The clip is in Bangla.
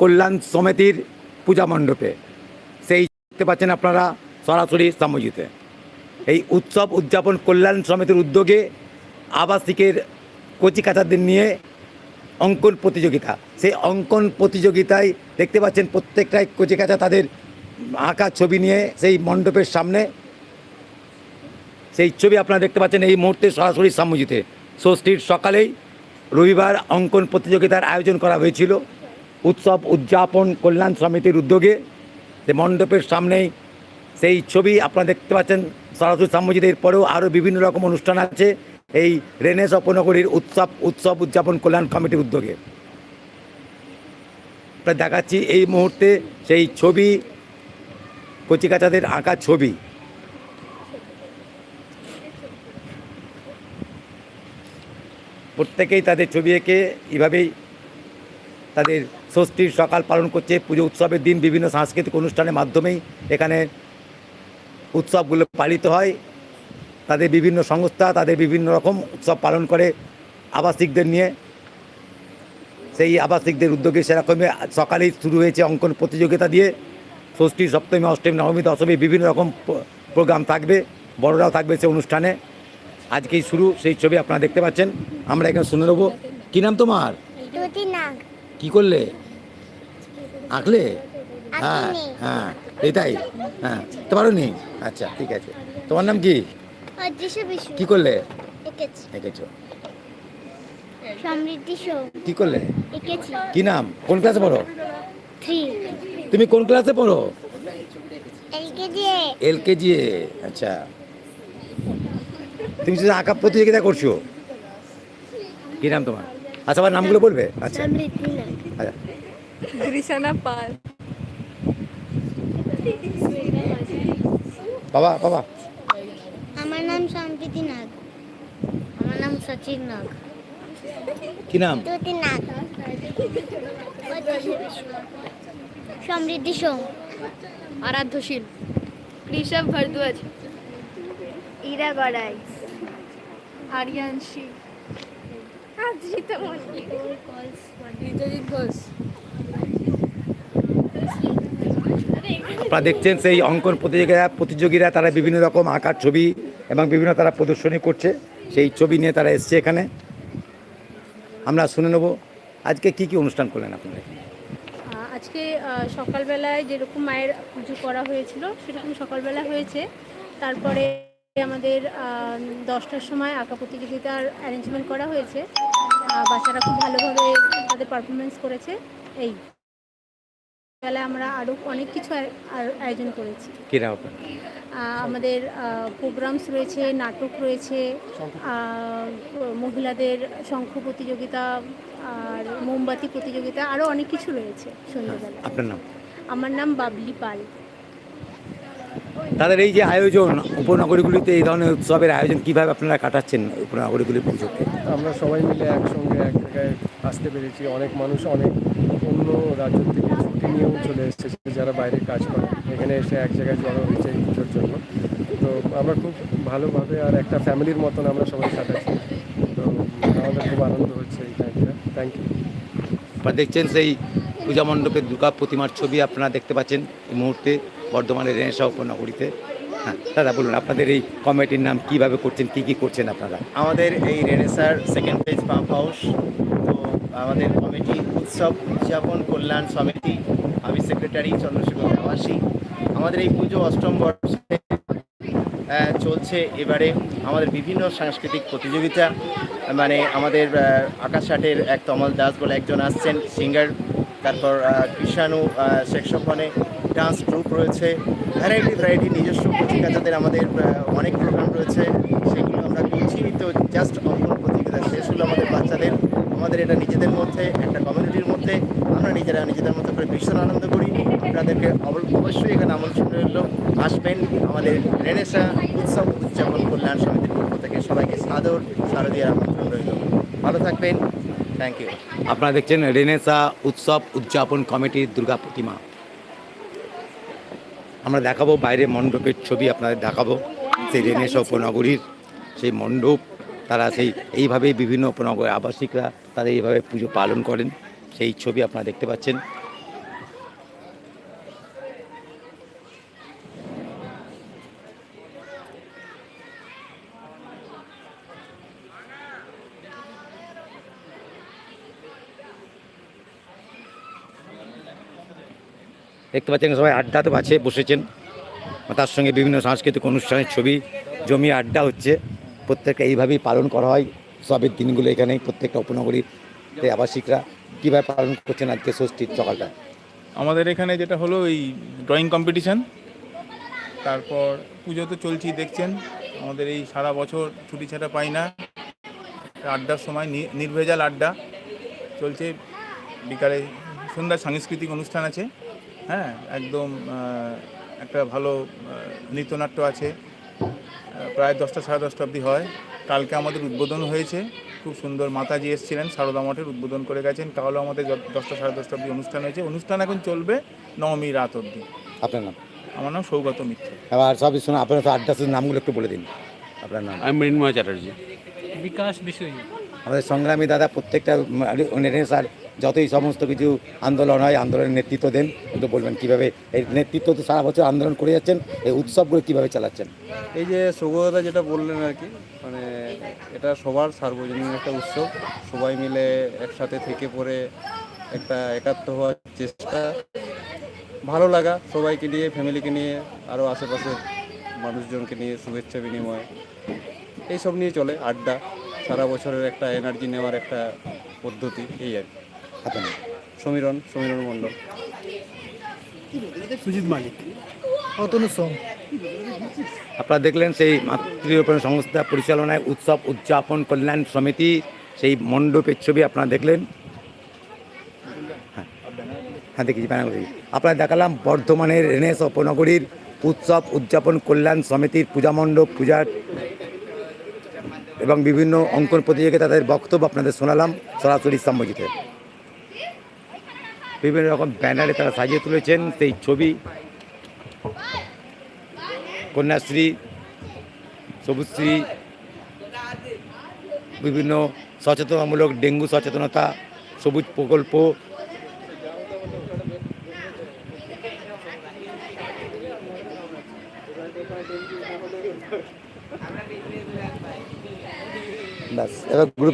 কল্যাণ সমিতির পূজা মণ্ডপে। সেই দেখতে পাচ্ছেন আপনারা সরাসরি সামজিতে এই উৎসব উদযাপন কল্যাণ সমিতির উদ্যোগে আবাসিকের কচিকাচাদের নিয়ে অঙ্কন প্রতিযোগিতা। সেই অঙ্কন প্রতিযোগিতায় দেখতে পাচ্ছেন প্রত্যেকটাই কচিকাচা তাদের আঁকা ছবি নিয়ে সেই মণ্ডপের সামনে। সেই ছবি আপনারা দেখতে পাচ্ছেন এই মুহূর্তে সরাসরি সামুজিতে ষষ্ঠীর সকালেই রবিবার অঙ্কন প্রতিযোগিতার আয়োজন করা হয়েছিল। উৎসব উদযাপন কল্যাণ সমিতির উদ্যোগে যে মণ্ডপের সামনেই সেই ছবি আপনারা দেখতে পাচ্ছেন। সরাসরি সামুজিতের পরেও আরও বিভিন্ন রকম অনুষ্ঠান আছে এই রেনেস অপনগরীর উৎসব উৎসব উদযাপন কল্যাণ কমিটির উদ্যোগে। আপনার দেখাচ্ছি এই মুহূর্তে সেই ছবি, কচিকাচাদের আঁকা ছবি। প্রত্যেকেই তাদের ছবি এঁকে এইভাবেই তাদের ষষ্ঠীর সকাল পালন করছে পুজো উৎসবের দিন বিভিন্ন সাংস্কৃতিক অনুষ্ঠানের মাধ্যমেই এখানে উৎসবগুলো পালিত হয়। তাদের বিভিন্ন সংস্থা তাদের বিভিন্ন রকম উৎসব পালন করে আবাসিকদের নিয়ে। সেই আবাসিকদের উদ্যোগে সেরকমই সকালেই শুরু হয়েছে অঙ্কন প্রতিযোগিতা দিয়ে। ষষ্ঠী সপ্তমী অষ্টমী নবমী দশমী বিভিন্ন রকম প্রোগ্রাম থাকবে বড়রাও থাকবে সে অনুষ্ঠানে। আজকেই শুরু সেই ছবি আপনারা দেখতে পাচ্ছেন। আমরা এখানে শুনে নেব। কী নাম তোমার? কি করলে? আঁকলে হ্যাঁ। হ্যাঁ এটাই হ্যাঁ তোমারও নেই? আচ্ছা ঠিক আছে। তোমার নাম কি? কি করলে? এঁকেছি। সমৃদ্ধি কি করলে? কি নাম? কোন ক্লাসে পড়ো? তুমি কোন ক্লাসে পড়ো? এলকেজি এল কেজি আচ্ছা। তুমি শুধু আঁকা প্রতিযোগিতা করছ? কি নাম তোমার? আচ্ছা আমার নামগুলো বলবে? আচ্ছা। আচ্ছা। দৃশানা পাল বাবা বাবা। আমার নাম সমৃদ্ধি নাগ। আমার নাম সচিন নাগ। কি নাম? দুটি নাগ। সমৃদ্ধি সোম। আরাধ্যশীল ঋষভ ভরদ্বাজ। ইরা গড়াই আরিয়ানশী আদ্রিতা ঋতজিৎ ঘোষ। আপনারা দেখছেন সেই অঙ্কন প্রতিযোগিতা, প্রতিযোগীরা তারা বিভিন্ন রকম আঁকার ছবি এবং বিভিন্ন তারা প্রদর্শনী করছে। সেই ছবি নিয়ে তারা এসছে এখানে। আমরা শুনে নেব, আজকে কি কি অনুষ্ঠান করলেন আপনারা? আজকে সকালবেলায় যেরকম মায়ের পুজো করা হয়েছিল, সেরকম সকালবেলা হয়েছে। তারপরে আমাদের দশটার সময় আঁকা প্রতিযোগিতার অ্যারেঞ্জমেন্ট করা হয়েছে। বাচ্চারা খুব ভালোভাবে তাদের পারফরমেন্স করেছে। এই। বেলায় আমরা আরও অনেক কিছু আয়োজন করেছি। আমাদের প্রোগ্রামস রয়েছে নাটক রয়েছে মহিলাদের শঙ্খ প্রতিযোগিতা আর মোমবাতি প্রতিযোগিতা আরও অনেক কিছু রয়েছে সন্ধ্যেবেলা। আপনার নাম? আমার নাম বাবলি পাল। তাদের এই যে আয়োজন উপনগরীগুলিতে এই ধরনের উৎসবের আয়োজন কীভাবে আপনারা কাটাচ্ছেন উপনগরীগুলির পুজোকে? আমরা সবাই মিলে একসঙ্গে এক জায়গায় আসতে পেরেছি। অনেক মানুষ অনেক অন্য রাজ্য থেকে নিয়েও চলে এসেছে যারা বাইরে কাজ করে এখানে এসে এক জায়গায় জড়ো হয়েছে এই পুজোর জন্য। তো আমরা খুব ভালোভাবে আর একটা ফ্যামিলির মতন আমরা সবাই কাটাচ্ছি। তো আমাদের খুব আনন্দ হচ্ছে এই টাইমটা থ্যাংক ইউ আপনারা দেখছেন সেই পূজা মণ্ডপের দুর্গা প্রতিমার ছবি আপনারা দেখতে পাচ্ছেন এই মুহূর্তে বর্ধমানের রেনেসা উপনগরীতে। হ্যাঁ দাদা বলুন আপনাদের এই কমিটির নাম কীভাবে করছেন কি কি করছেন আপনারা? আমাদের এই রেনেসার সেকেন্ড পেজ পাম্প হাউস আমাদের কমিটি উৎসব উদযাপন কল্যাণ সমিতি আমি সেক্রেটারি চন্দ্রশেখর আবাসী। আমাদের এই পুজো অষ্টম বর্ষে চলছে। এবারে আমাদের বিভিন্ন সাংস্কৃতিক প্রতিযোগিতা মানে আমাদের আহ, আকাশ আটের এক তমল দাস বলে একজন আসছেন সিঙ্গার। তারপর কৃষাণু সেকশনে ডান্স গ্রুপ রয়েছে। ভ্যারাইটি ভ্যারাইটি নিজস্ব কচিকাচাদের আমাদের অনেক প্রোগ্রাম রয়েছে। সেগুলো আমরা করছি। তো জাস্ট অঙ্কন প্রতিযোগিতা শেষ হলো আমাদের বাচ্চাদের। আমাদের এটা নিজেদের মধ্যে, একটা কমিউনিটির মধ্যে, আমরা নিজেরা নিজেদের মধ্যে করে ভীষণ আনন্দ করি। আপনাদেরকে অব- অবশ্যই এখানে আমন্ত্রণ রইল। আসবেন আমাদের রেনেসা উৎসব উদযাপন কল্যাণ সমিতির পক্ষ থেকে। সবাইকে সাদর শারদীয়ার আমন্ত্রণ রইল। ভালো থাকবেন। থ্যাংক ইউ আপনারা দেখছেন রেনেসা উৎসব উদযাপন কমিটির দুর্গা প্রতিমা। আমরা দেখাবো বাইরে মণ্ডপের ছবি, আপনাদের দেখাবো। সেই রেনেসা উপনগরীর সেই মণ্ডপ। তারা সেই, এইভাবেই বিভিন্ন উপনগর আবাসিকরা তারা এইভাবে পুজো পালন করেন। সেই ছবি আপনারা দেখতে পাচ্ছেন। দেখতে পাচ্ছেন, সবাই আড্ডা তো আছে, বসেছেন। তার সঙ্গে বিভিন্ন সাংস্কৃতিক অনুষ্ঠানের ছবি জমি আড্ডা হচ্ছে। প্রত্যেকটা এইভাবেই পালন করা হয়। সবের দিনগুলো এখানে প্রত্যেকটা উপনগরীর আবাসিকরা কীভাবে পালন করছেন আজকে ষষ্ঠীর সকালটা? আমাদের এখানে যেটা হলো এই ড্রয়িং কম্পিটিশান তারপর পুজো তো চলছেই, দেখছেন। আমাদের এই সারা বছর ছুটি ছাড়া পাই না। আড্ডার সময় নির্ভেজাল আড্ডা চলছে। বিকালে সন্ধ্যার সাংস্কৃতিক অনুষ্ঠান আছে। হ্যাঁ একদম একটা ভালো নৃত্যনাট্য আছে। প্রায় দশটা সাড়ে দশটা অবধি হয়। কালকে আমাদের উদ্বোধন হয়েছে। খুব সুন্দর মাতাজি এসেছিলেন সারদা মঠের উদ্বোধন করে গেছেন। কালও আমাদের দশটা সাড়ে দশটা অবধি অনুষ্ঠান হয়েছে। অনুষ্ঠান এখন চলবে নবমী রাত অবধি। আপনার নাম? আমার নাম সৌগত মিত্র। আবার সবই শোনা আপনার আড্ডাসের নামগুলো একটু বলে দিন। আপনার নাম? আমি মৃন্ময় চ্যাটার্জি। বিকাশ বিষয় আমাদের সংগ্রামী দাদা প্রত্যেকটা স্যার যতই সমস্ত কিছু আন্দোলন হয়, আন্দোলনের নেতৃত্ব দেন, কিন্তু বলবেন কীভাবে এই নেতৃত্ব তো সারা বছর আন্দোলন করে যাচ্ছেন, এই উৎসবগুলো কীভাবে চালাচ্ছেন? এই যে সৌগতদা যেটা বললেন আর কি মানে এটা সবার সার্বজনীন একটা উৎসব। সবাই মিলে একসাথে থেকে পরে একটা একাত্ম হওয়ার চেষ্টা। ভালো লাগা সবাইকে নিয়ে, ফ্যামিলিকে নিয়ে আরও আশেপাশের মানুষজনকে নিয়ে, শুভেচ্ছা বিনিময়। এইসব নিয়ে চলে আড্ডা, সারা বছরের একটা এনার্জি নেওয়ার একটা পদ্ধতি, এই আর কি। আপনার সমীরণ সমীরণ মণ্ডল। সুজিত মালিক। অতনু সোম। আপনারা দেখলেন সেই মাতৃরূপণ সংস্থা পরিচালনায় উৎসব উদযাপন কল্যাণ সমিতি সেই মণ্ডপের ছবি আপনারা দেখলেন? হ্যাঁ। হ্যাঁ দেখি ব্যানার দেখি। আপনারা দেখালাম বর্ধমানের রেনেস উপনগরীর উৎসব উদযাপন কল্যাণ সমিতির পূজা মণ্ডপ পূজার এবং বিভিন্ন অঙ্কন প্রতিযোগিতা তাদের বক্তব্য আপনাদের শোনালাম সরাসরি স্তম্ভজিতে বিভিন্ন রকম ব্যানারে তারা সাজিয়ে তুলেছেন, সেই ছবি। কন্যাশ্রী, সবুজশ্রী, বিভিন্ন সচেতনামূলক ডেঙ্গু সচেতনতা, সবুজ প্রকল্প। ব্যাস, এবার গ্রুপ